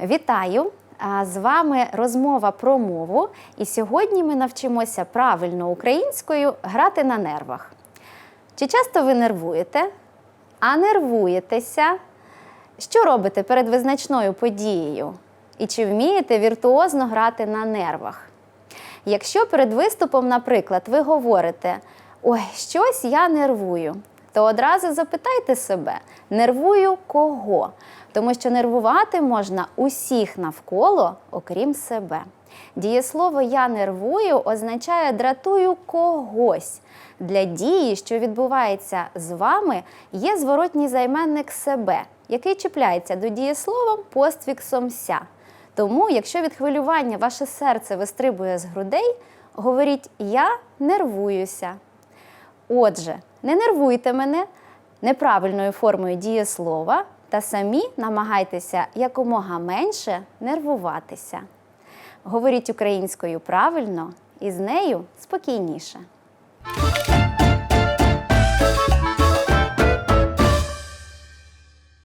Вітаю! З вами розмова про мову. І сьогодні ми навчимося правильно українською грати на нервах. Чи часто ви нервуєте? А нервуєтеся? Що робите перед визначною подією? І чи вмієте віртуозно грати на нервах? Якщо перед виступом, наприклад, ви говорите Ой, щось я нервую, то одразу запитайте себе, нервую кого? Тому що нервувати можна усіх навколо, окрім себе. Дієслово я нервую означає дратую когось. Для дії, що відбувається з вами, є зворотній займенник себе, який чіпляється до дієслова постфіксом ся. Тому, якщо від хвилювання ваше серце вистрибує з грудей, говоріть Я нервуюся. Отже, не нервуйте мене неправильною формою дієслова та самі намагайтеся якомога менше нервуватися. Говоріть українською правильно і з нею спокійніше.